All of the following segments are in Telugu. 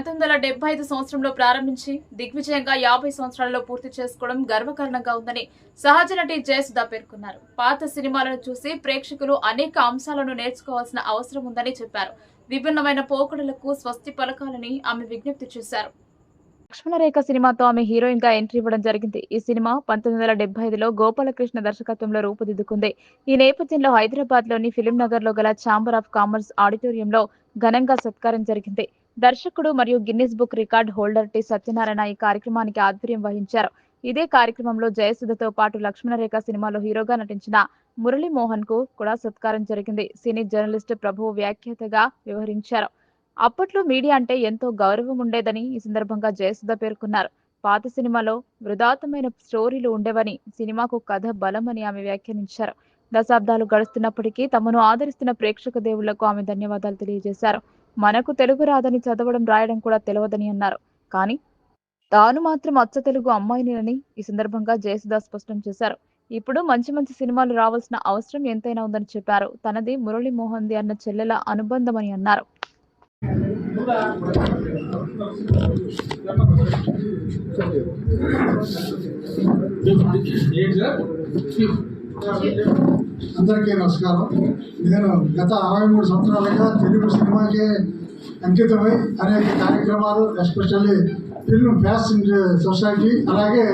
పంతొమ్మిది వందల డెబ్బై ఐదు సంవత్సరంలో ప్రారంభించి దిగ్విజయంగా యాభై సంవత్సరాలలో పూర్తి చేసుకోవడం గర్వకారణంగా ఉందని సహజ నటి జయసుధ పేర్కొన్నారు. పాత సినిమాలను చూసి ప్రేక్షకులు అనేక అంశాలను నేర్చుకోవాల్సిన అవసరం ఉందని చెప్పారు. విభిన్నమైన పోకడలకు స్వస్తి పలకాలని ఆమె విజ్ఞప్తి చేశారు. లక్ష్మణరేఖ సినిమాతో ఆమె హీరోయిన్గా ఎంట్రీ ఇవ్వడం జరిగింది. ఈ సినిమా పంతొమ్మిది వందల డెబ్బై ఐదులో గోపాలకృష్ణ దర్శకత్వంలో రూపుదిద్దుకుంది. ఈ నేపథ్యంలో హైదరాబాద్లోని ఫిలిం నగర్లో గల ఛాంబర్ ఆఫ్ కామర్స్ ఆడిటోరియంలో ఘనంగా సత్కారం జరిగింది. దర్శకుడు మరియు Guinness book record holder T Satyanarayana ఈ కార్యక్రమానికి ఆధ్వర్యం వహించారు. ఇదే కార్యక్రమంలో జయసుధతో పాటు లక్ష్మణరేఖ సినిమాలో హీరోగా నటించిన మురళీ మోహన్కు కూడా సత్కారం జరిగింది. సినీ జర్నలిస్ట్ ప్రభువు వ్యాఖ్యాతగా వ్యవహరించారు. అప్పట్లో మీడియా అంటే ఎంతో గౌరవం ఉండేదని ఈ సందర్భంగా జయసుధ పేర్కొన్నారు. పాత సినిమాలో వృధాతమైన స్టోరీలు ఉండేవని సినిమాకు కథ బలమని ఆమె వ్యాఖ్యానించారు. దశాబ్దాలు గడుస్తున్నప్పటికీ తమను ఆదరిస్తున్న ప్రేక్షక దేవుళ్ళకు ఆమె ధన్యవాదాలు తెలియజేశారు. మనకు తెలుగు రాదని చదవడం రాయడం కూడా తెలియదని అన్నారు. కానీ తాను మాత్రం అచ్చ తెలుగు అమ్మాయిని ఈ సందర్భంగా జయసుధ స్పష్టం చేశారు. ఇప్పుడు మంచి మంచి సినిమాలు రావాల్సిన అవసరం ఎంతైనా ఉందని చెప్పారు. తనది మురళీ మోహన్ది అన్న చెల్లెల అనుబంధమని అన్నారు. అందరికీ నమస్కారం. నేను గత అరవై మూడు సంవత్సరాలుగా తెలుగు సినిమాకే అంకితమై అనేక కార్యక్రమాలు ఎస్పెషల్లీ ఫిల్మ్ ఫ్యాషన్ సొసైటీ అలాగే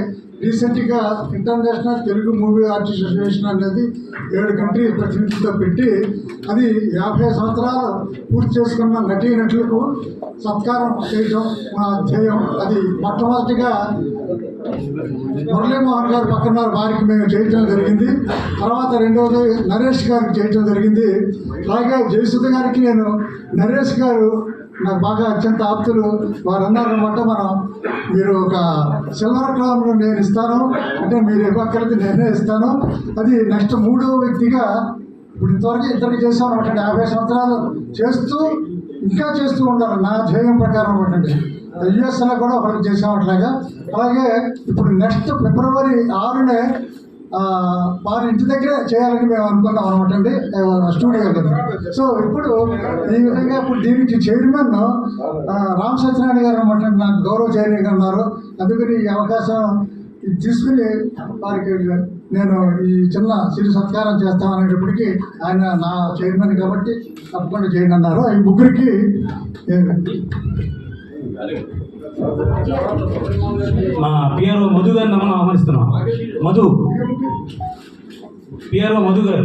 రీసెంట్గా international Telugu movie artist association అనేది ఏడు కంట్రీ ప్రతినిధితో పెట్టి అది యాభై సంవత్సరాలు పూర్తి చేసుకున్న నటీ నటులకు సత్కారం చేయడం మా ధ్యేయం. అది మొట్టమొదటిగా మురళీమోహన్ గారు పక్కన వారికి మేము చేయించడం జరిగింది. తర్వాత రెండవది నరేష్ గారికి చేయటం జరిగింది. అలాగే జయసుధ గారికి నేను నరేష్ గారు నాకు బాగా అత్యంత ఆప్తులు. వారు అన్నారనమాట మనం మీరు ఒక సిల్వర్ క్లౌన్ నేను ఇస్తాను. అంటే మీరు ఇవ్వక్కర్లేదు నేనే ఇస్తాను. అది నెక్స్ట్ మూడో వ్యక్తిగా ఇప్పుడు ఇంతవరకు ఇద్దరికి చేశాను. అంటే యాభై సంవత్సరాలు చేస్తూ ఇంకా చేస్తూ ఉంటారు నా ధ్యేయం ప్రకారం అనమాట యుఎస్లో కూడా ఒకరికి చేసాం అట్లాగా అలాగే ఇప్పుడు నెక్స్ట్ ఫిబ్రవరి ఆరునే వారి ఇంటి దగ్గరే చేయాలని మేము అనుకున్నాం అనమాట అండి స్టూడియో దగ్గర. సో ఇప్పుడు ఈ విధంగా ఇప్పుడు దీనికి చైర్మన్ రామ్ సత్యనారాయణ గారు అనమాట నాకు గౌరవ చైర్మన్ ఉన్నారు అందుకని ఈ అవకాశం తీసుకుని వారికి నేను ఈ చిన్న సిరి సత్కారం చేస్తామనేటప్పటికీ ఆయన నా చైర్మన్ కాబట్టి తప్పకుండా చేయండి అన్నారు. ఈ ముగ్గురికి మా పిఆర్ఓ మధు గారిని మనం ఆహ్వానిస్తున్నాం. Madhu. PRO Madhu garu.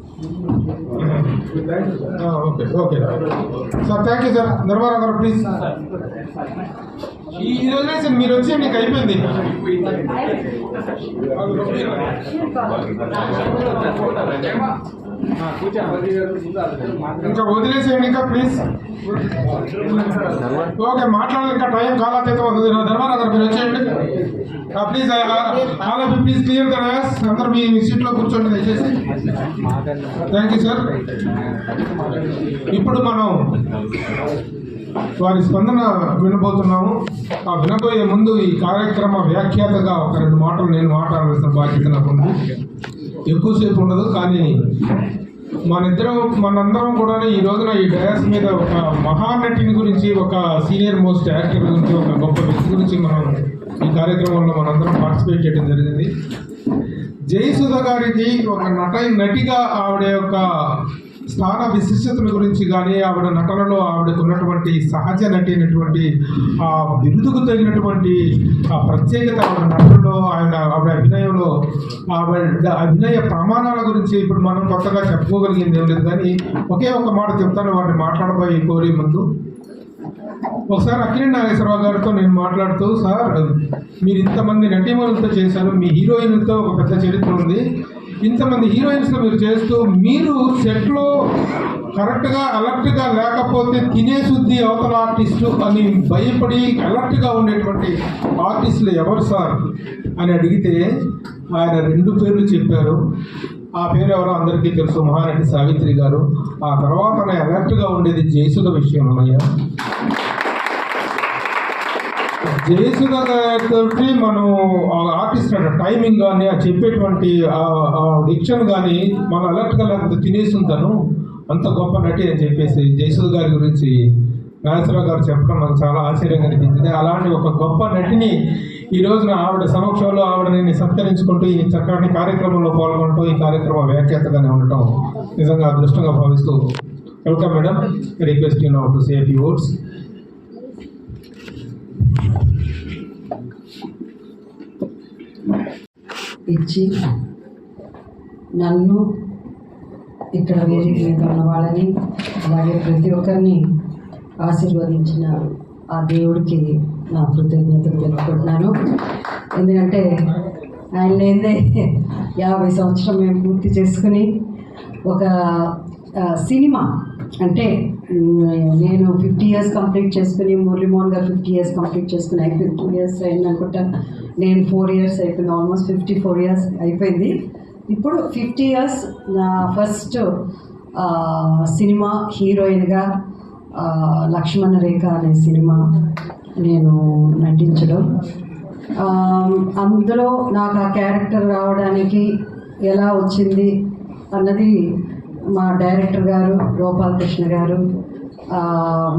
Okay okay sir thank you sir Dharmarao garu please ఈ రోజునే సార్ మీరు వచ్చి మీకు అయిపోయింది. ఇంకా వదిలేసేయండి ఇంకా ప్లీజ్ ఓకే మాట్లాడాలి ఇంకా టైం కాలాతీతం అవుతుంది ధర్మారావు మీరు వచ్చేయండి. Please all of please clear the dais అందరూ మీ మీ సీట్లో కూర్చోండి దయచేసి. థ్యాంక్ యూ సార్ ఇప్పుడు మనం వారి స్పందన వినబోతున్నాము. ఆ వినబోయే ముందు ఈ కార్యక్రమ వ్యాఖ్యాతగా ఒక రెండు మాటలు నేను మాట్లాడవలసిన బాధ్యత నాకు ఎక్కువసేపు ఉండదు కానీ మనిద్దరం మనందరం కూడా ఈ రోజున ఈ డయాస్ మీద ఒక మహానటిని గురించి ఒక సీనియర్ మోస్ట్ యాక్టర్ గురించి ఒక గొప్ప వ్యక్తి గురించి మనం ఈ కార్యక్రమంలో మనందరం పార్టిసిపేట్ చేయడం జరిగింది. జయసుధ గారికి ఒక నట నటిగా ఆవిడ యొక్క స్థాన విశిష్టతల గురించి కానీ ఆవిడ నటనలో ఆవిడకున్నటువంటి సహజ నటి అయినటువంటి ఆ బిరుదుకు తగినటువంటి ఆ ప్రత్యేకత ఆవిడ నటనలో ఆయన ఆవిడ అభినయంలో ఆవిడ అభినయ ప్రమాణాల గురించి ఇప్పుడు మనం కొత్తగా చెప్పుకోగలిగింది ఏం లేదు కానీ ఒకే ఒక మాట చెప్తాను వాటిని మాట్లాడబోయే కోరి ముందు. ఒకసారి అక్కినేని నాగేశ్వరరావు గారితో నేను మాట్లాడుతూ సార్ మీరు ఇంతమంది నటీమణులతో చేశారు మీ హీరోయిన్లతో ఒక పెద్ద చరిత్ర ఉంది. ఇంతమంది హీరోయిన్స్తో మీరు చేస్తూ మీరు సెట్లో కరెక్ట్గా అలర్ట్గా లేకపోతే తినే శుద్ధి అవతల ఆర్టిస్టు అని భయపడి అలర్ట్గా ఉండేటువంటి ఆర్టిస్టులు ఎవరు సార్? అని అడిగితే ఆయన రెండు పేర్లు చెప్పారు. ఆ పేరు ఎవరో అందరికీ తెలుసు మహానటి సావిత్రి గారు. ఆ తర్వాత అలర్ట్గా ఉండేది జయసుధ విషయంలోయ్యా జయసుధ గారితోటి మనం ఆర్టిస్ట్ అంటే టైమింగ్ కానీ ఆ చెప్పేటువంటి డిక్షన్ కానీ మనం అలర్ట్గా లేకపోతే తినేసి ఉంటాను. అంత గొప్ప నటి అని చెప్పేసి జయసుధ గారి గురించి నాగేశ్వరరావు గారు చెప్పడం నాకు చాలా ఆశ్చర్యంగా అనిపించింది. అలాంటి ఒక గొప్ప నటిని ఈ రోజున ఆవిడ సమక్షంలో ఆవిడని సత్కరించుకుంటూ ఈ చక్కటి కార్యక్రమంలో పాల్గొంటూ ఈ కార్యక్రమ వ్యాఖ్యాతగానే ఉండటం నిజంగా అదృష్టంగా భావిస్తూ welcome madam. Request you now to safe you ఇచ్చి నన్ను ఇక్కడ వేరే మీద ఉన్న వాళ్ళని అలాగే ప్రతి ఒక్కరిని ఆశీర్వదించిన ఆ దేవుడికి నా కృతజ్ఞతలు తెలుపుకుంటున్నాను. ఎందుకంటే ఆయన లేదే యాభై సంవత్సరం మేము పూర్తి చేసుకుని ఒక సినిమా అంటే నేను ఫిఫ్టీ ఇయర్స్ కంప్లీట్ చేసుకుని Muralimohan garu fifty years complete చేసుకుని ఫిఫ్టీ ఇయర్స్ అయింది అనుకుంటా. నేను ఫోర్ ఇయర్స్ అయిపోయింది. ఆల్మోస్ట్ ఫిఫ్టీ ఫోర్ ఇయర్స్ అయిపోయింది. ఇప్పుడు ఫిఫ్టీ ఇయర్స్ నా ఫస్ట్ సినిమా హీరోయిన్గా లక్ష్మణ రేఖ అనే సినిమా నేను నటించడం. అందులో నాకు ఆ క్యారెక్టర్ రావడానికి ఎలా వచ్చింది అన్నది మా డైరెక్టర్ గారు గోపాలకృష్ణ గారు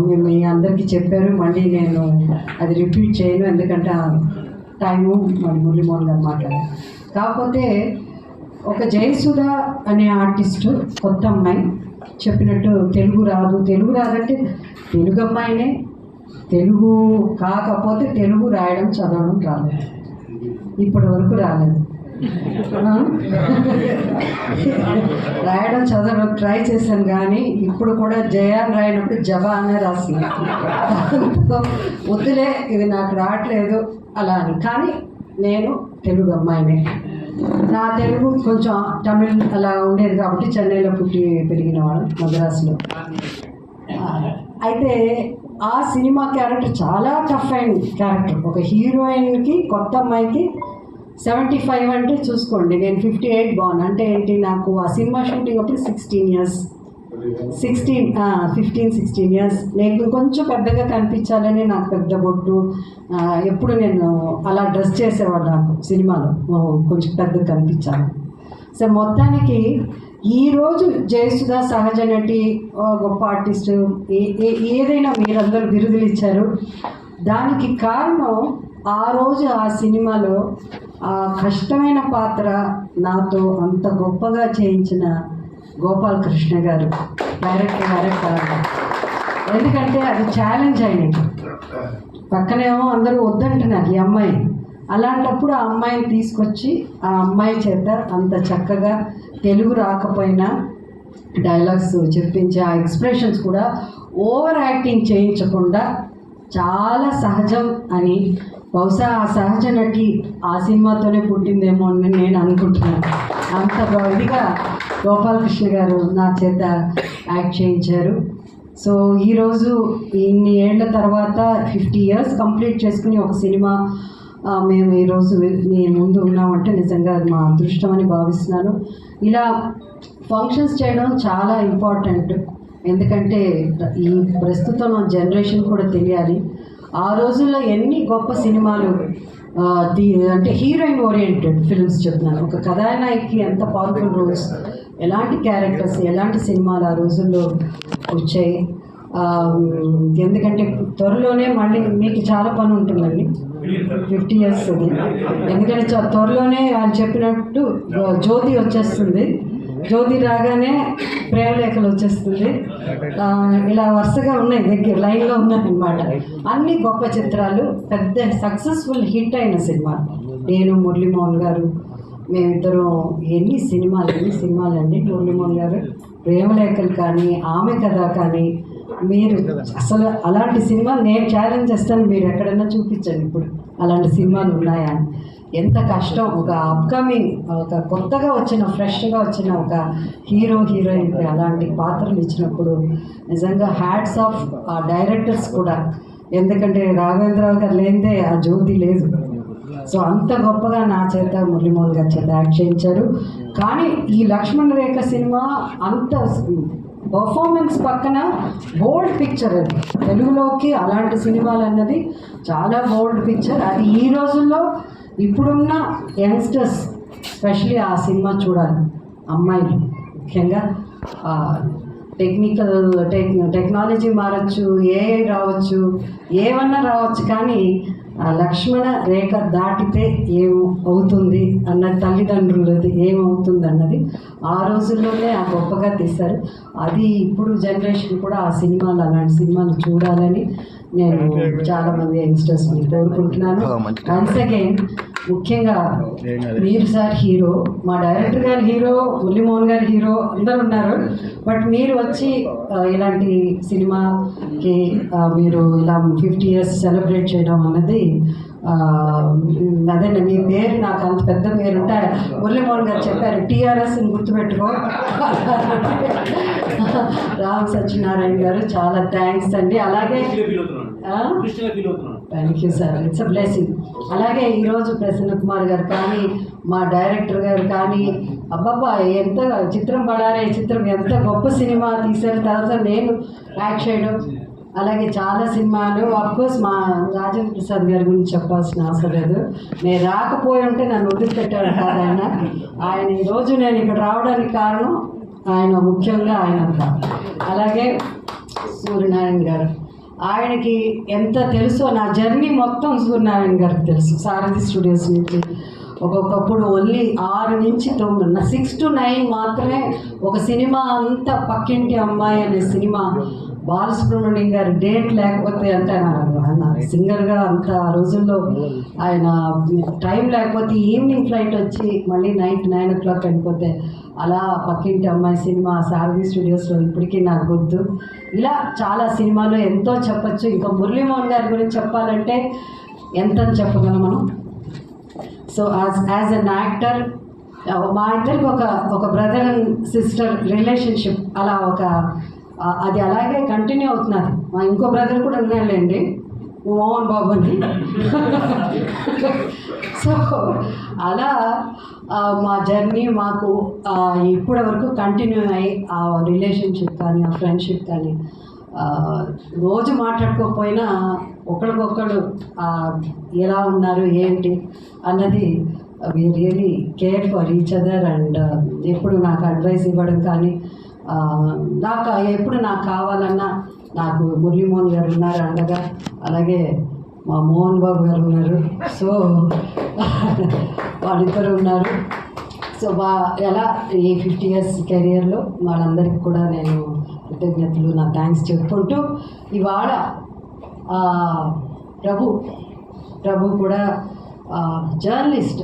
మేము మీ అందరికీ చెప్పారు. మళ్ళీ నేను అది రిపీట్ చేయను ఎందుకంటే టైము మరి మురళీమోహన్ గారు మాట్లాడారు. కాకపోతే ఒక జయసుధ అనే ఆర్టిస్టు కొత్త అమ్మాయి చెప్పినట్టు తెలుగు రాదు. తెలుగు రాదంటే తెలుగు అమ్మాయినే. తెలుగు కాకపోతే తెలుగు రాయడం చదవడం రాలేదు ఇప్పటి వరకు రాలేదు. రాయడం చదవడం ట్రై చేశాను కానీ ఇప్పుడు కూడా జయాన్ రాయినప్పుడు జబా అనే రాసింది వద్దులే ఇది నాకు రావట్లేదు అలా అని. కానీ నేను తెలుగు అమ్మాయినే. నా తెలుగు కొంచెం తమిళ్ అలా ఉండేది కాబట్టి చెన్నైలో పుట్టి పెరిగిన వాళ్ళు మద్రాసులో. అయితే ఆ సినిమా క్యారెక్టర్ చాలా టఫ్ అయిన క్యారెక్టర్. ఒక హీరోయిన్కి కొత్త అమ్మాయికి సెవెంటీ ఫైవ్ అంటే చూసుకోండి నేను ఫిఫ్టీ ఎయిట్ బాగున్నాను అంటే ఏంటి నాకు ఆ సినిమా షూటింగ్ అప్పుడు sixteen years sixteen fifteen sixteen years నేను కొంచెం పెద్దగా కనిపించాలని నాకు పెద్ద బొట్టు. ఎప్పుడు నేను అలా డ్రెస్ చేసేవాడు నాకు సినిమాలో. కొంచెం పెద్దగా కనిపించాలి. సో మొత్తానికి ఈరోజు జయసుధ సహజ నటి గొప్ప ఆర్టిస్ట్ ఏ- ఏ- ఏదైనా మీరందరూ బిరుదులు ఇచ్చారు. దానికి కారణం ఆ రోజు ఆ సినిమాలో ఆ కష్టమైన పాత్ర నాతో అంత గొప్పగా చేయించిన గోపాలకృష్ణ గారు. డైరెక్టర్ డైరెక్టర్ ఎందుకంటే అది ఛాలెంజ్ అయినట్టు పక్కనేమో అందరూ వద్దంటున్నారు ఈ అమ్మాయి. అలాంటప్పుడు ఆ అమ్మాయిని తీసుకొచ్చి ఆ అమ్మాయి చేత అంత చక్కగా తెలుగు రాకపోయినా డైలాగ్స్ చెప్పించి ఆ ఎక్స్ప్రెషన్స్ కూడా ఓవర్ యాక్టింగ్ చేయించకుండా చాలా సహజం అని బహుశా ఆ సహజ నటి ఆ సినిమాతోనే పుట్టిందేమో అని నేను అనుకుంటున్నాను. అంత ఇదిగా గోపాలకృష్ణ గారు నా చేత యాక్ట్ చేయించారు. సో ఈరోజు ఇన్ని ఏళ్ళ తర్వాత ఫిఫ్టీ ఇయర్స్ కంప్లీట్ చేసుకుని ఒక సినిమా మేము ఈరోజు మీ ముందు ఉన్నామంటే నిజంగా అది మా అదృష్టం అని భావిస్తున్నాను. ఇలా ఫంక్షన్స్ చేయడం చాలా ఇంపార్టెంట్. ఎందుకంటే ఈ ప్రస్తుతం జనరేషన్ కూడా తెలియాలి. ఆ రోజుల్లో ఎన్ని గొప్ప సినిమాలు అంటే హీరోయిన్ ఓరియంటెడ్ ఫిల్మ్స్ చెప్తున్నాను. ఒక కథానాయకి ఎంత పవర్ఫుల్ రోల్స్ ఎలాంటి క్యారెక్టర్స్ ఎలాంటి సినిమాలు ఆ రోజుల్లో వచ్చాయి? ఎందుకంటే త్వరలోనే మళ్ళీ మీకు చాలా పని ఉంటుందండి. ఫిఫ్టీ ఇయర్స్ అది ఎందుకంటే త్వరలోనే వాళ్ళు చెప్పినట్టు జ్యోతి వచ్చేస్తుంది. జ్యోతి రాగానే ప్రేమలేఖలు వచ్చేస్తుంది. ఇలా వరుసగా ఉన్నాయి దగ్గర లైన్లో ఉన్నాయన్నమాట. అన్ని గొప్ప చిత్రాలు పెద్ద సక్సెస్ఫుల్ హిట్ అయిన సినిమా. నేను మురళీమోహన్ గారు మేమిద్దరం ఎన్ని సినిమాలు ఎన్ని సినిమాలు అండి మురళీమోహన్ గారు? ప్రేమలేఖలు కానీ ఆమె కథ కానీ మీరు అసలు అలాంటి సినిమా నేను ఛాలెంజ్ చేస్తాను మీరు ఎక్కడైనా చూపించండి ఇప్పుడు. అలాంటి సినిమాలు ఉన్నాయా? అని. ఎంత కష్టం. ఒక అప్కమింగ్ ఒక కొత్తగా వచ్చిన ఫ్రెష్గా వచ్చిన ఒక హీరో హీరోయిన్కి అలాంటి పాత్రలు ఇచ్చినప్పుడు నిజంగా హ్యాట్స్ ఆఫ్ ఆ డైరెక్టర్స్ కూడా ఎందుకంటే రాఘవేంద్రరావు గారు లేనిదే ఆ జ్యోతి లేదు. సో అంత గొప్పగా నా చేత మురళీమోహన్ గారి చేత యాక్ట్ చేయించారు. కానీ ఈ లక్ష్మణ్ రేఖ సినిమా అంత పర్ఫార్మెన్స్ పక్కన బోల్డ్ పిక్చర్ అది. తెలుగులోకి అలాంటి సినిమాలు అన్నది చాలా బోల్డ్ పిక్చర్ అది ఈ రోజుల్లో ఇప్పుడున్న యంగ్స్టర్స్ స్పెషలీ ఆ సినిమా చూడాలి. అమ్మాయిలు ముఖ్యంగా టెక్నికల్ టెక్ టెక్నాలజీ మారచ్చు ఏఐ రావచ్చు ఏమన్నా రావచ్చు కానీ ఆ లక్ష్మణ రేఖ దాటితే ఏం అవుతుంది అన్న తల్లిదండ్రులది ఏమవుతుంది అన్నది ఆ రోజుల్లోనే ఆ గొప్పగా తీశారు. అది ఇప్పుడు జనరేషన్ కూడా ఆ సినిమాలు అలాంటి సినిమాలు చూడాలని నేను చాలామంది యంగ్స్టర్స్ని కోరుకుంటున్నాను. వన్స్ అగైన్ ముఖ్యంగా మీరు సార్ హీరో మా director garu hero Muralimohan garu hero అందరు ఉన్నారు. బట్ మీరు వచ్చి ఇలాంటి సినిమాకి మీరు ఇలా ఫిఫ్టీ ఇయర్స్ సెలబ్రేట్ చేయడం అన్నది అదే మీ పేరు నాకు అంత పెద్ద పేరు ఉంటే మురళీమోహన్ గారు చెప్పారు టీఆర్ఎస్ గుర్తుపెట్టుకో. రామ్ సత్యనారాయణ గారు చాలా థ్యాంక్స్ అండి. అలాగే? Thank you sir it's a blessing అలాగే ఈరోజు ప్రసన్న కుమార్ గారు కానీ మా డైరెక్టర్ గారు కానీ అబ్బబ్బా ఎంత చిత్రం పడారే చిత్రం ఎంత గొప్ప సినిమా తీసిన తర్వాత నేను యాక్ట్ చేయడం అలాగే చాలా సినిమాలు. కోర్స్ మా రాజేంద్ర ప్రసాద్ గారి గురించి చెప్పాల్సిన అవసరం లేదు. నేను రాకపోయి ఉంటే నన్ను వదిలిపెట్టాడు కాదు ఆయన. ఆయన ఈరోజు నేను ఇక్కడ రావడానికి కారణం ఆయన ముఖ్యంగా ఆయన అలాగే సూర్యనారాయణ గారు. ఆయనకి ఎంత తెలుసో నా జర్నీ మొత్తం సూర్యనారాయణ గారికి తెలుసు. సారథి స్టూడియోస్ నుంచి ఒక్కొక్కప్పుడు ఓన్లీ ఆరు నుంచి తొమ్మిది సిక్స్ టు నైన్ మాత్రమే ఒక సినిమా అంతా పక్కింటి అమ్మాయి అనే సినిమా బాలసుబ్రహ్మణ్యం గారి డేట్ లేకపోతే అంటే ఆయన సింగర్గా అంత ఆ రోజుల్లో ఆయన టైం లేకపోతే ఈవినింగ్ ఫ్లైట్ వచ్చి మళ్ళీ నైట్ నైన్ ఓ క్లాక్ వెళ్ళిపోతే అలా పక్కింటి అమ్మాయి సినిమా సారథి స్టూడియోస్లో ఇప్పటికీ నాకు గుర్తు. ఇలా చాలా సినిమాలు ఎంతో చెప్పచ్చు. ఇంకా మురళీమోహన్ గారి గురించి చెప్పాలంటే ఎంత చెప్పగలం మనం? So as as an actor మా ఇద్దరికి ఒక ఒక బ్రదర్ అండ్ సిస్టర్ రిలేషన్షిప్ అలా ఒక అది అలాగే కంటిన్యూ అవుతున్నది. మా ఇంకో బ్రదర్ కూడా ఉన్నాడులేండి. మోహన్ బాబు అని సో అలా మా జర్నీ మాకు ఇప్పటి వరకు కంటిన్యూ అయ్యి ఆ రిలేషన్షిప్ కానీ ఆ ఫ్రెండ్షిప్ కానీ రోజు మాట్లాడుకోకపోయినా ఒకరికొకరు ఎలా ఉన్నారు ఏంటి అన్నది we really care for each other and ఎప్పుడు నాకు అడ్వైస్ ఇవ్వడం కానీ నాకు ఎప్పుడు నాకు కావాలన్నా నాకు మురళీమోహన్ గారు ఉన్నారు అండగా. అలాగే మా మోహన్ బాబు గారు ఉన్నారు. సో వాళ్ళిద్దరు ఉన్నారు. సో వా ఎలా ఈ ఫిఫ్టీ ఇయర్స్ కెరియర్లో వాళ్ళందరికీ కూడా నేను కృతజ్ఞతలు నా థ్యాంక్స్ చెప్పుకుంటూ ఇవాళ ప్రభు ప్రభు కూడా జర్నలిస్ట్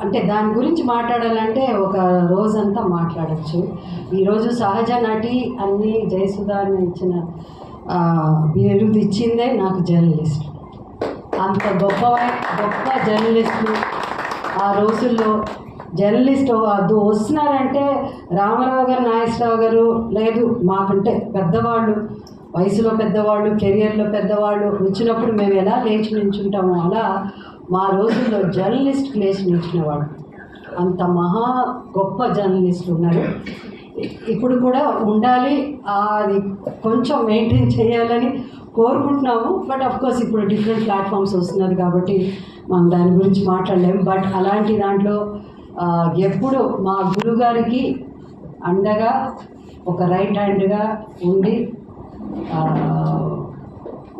అంటే దాని గురించి మాట్లాడాలంటే ఒక రోజంతా మాట్లాడచ్చు. ఈరోజు సహజ నటి అన్ని జయసుధాని ఇచ్చిన ఆ, బిరుదు ఇచ్చిందే నాకు జర్నలిస్ట్. అంత గొప్ప గొప్ప జర్నలిస్టులు ఆ రోజుల్లో జర్నలిస్ట్ అది వస్తున్నారంటే రామారావు గారు నాగేశ్వరరావు గారు లేదు మాకంటే పెద్దవాళ్ళు వయసులో పెద్దవాళ్ళు కెరియర్లో పెద్దవాళ్ళు వచ్చినప్పుడు మేము ఎలా లేచి నించుంటామో అలా మా రోజుల్లో జర్నలిస్ట్ లేచి నిలిచినవాడు అంత మహా గొప్ప జర్నలిస్టులు ఉన్నారు. ఇప్పుడు కూడా ఉండాలి అది కొంచెం మెయింటైన్ చేయాలని కోరుకుంటున్నాము. బట్ కోర్స్ ఇప్పుడు డిఫరెంట్ ప్లాట్ఫామ్స్ వస్తున్నది కాబట్టి మనం దాని గురించి మాట్లాడలేము. బట్ అలాంటి దాంట్లో ఎప్పుడు మా గురుగారికి అండగా ఒక రైట్ హ్యాండ్గా ఉండి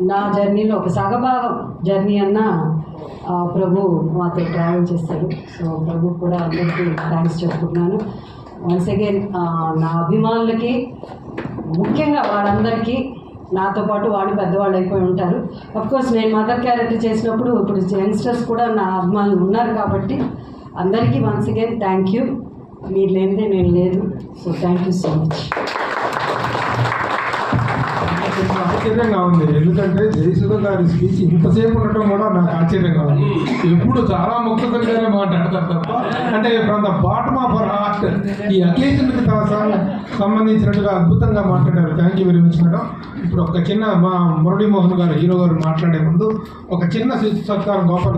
నా జర్నీలో ఒక సగభాగం జర్నీ అన్న ప్రభు మాతో ట్రావెల్ చేస్తారు సో ప్రభు కూడా అందరికీ థ్యాంక్స్ చెప్పుకున్నాను వన్స్ అగైన్ నా అభిమానులకి ముఖ్యంగా వాళ్ళందరికీ నాతో పాటు వాళ్ళు పెద్దవాళ్ళు అయిపోయి ఉంటారు. కోర్స్ నేను మదర్ క్యారెక్టర్ చేసినప్పుడు ఇప్పుడు యంగ్స్టర్స్ కూడా నా అభిమానులు ఉన్నారు కాబట్టి అందరికీ వన్స్ అగైన్ థ్యాంక్ యూ మీరు లేనిదే నేను లేదు. So thank you so much ఆశ్చర్యంగా ఉంది. ఎందుకంటే జయసుధ గారి స్పీచ్ ఇంతసేపు ఉండటం కూడా నాకు ఆశ్చర్యంగా ఉంది. ఎప్పుడు చాలా ముక్తసరిగానే మాట్లాడతారు తప్ప అంటే from the bottom of our heart ఈ అకేషన్కి సంబంధించినట్టుగా అద్భుతంగా మాట్లాడారు. Thank you very much madam ఇప్పుడు ఒక చిన్న మా మురళీమోహన్ గారు హీరో గారు మాట్లాడే ముందు ఒక చిన్న సత్కారం గోపాల్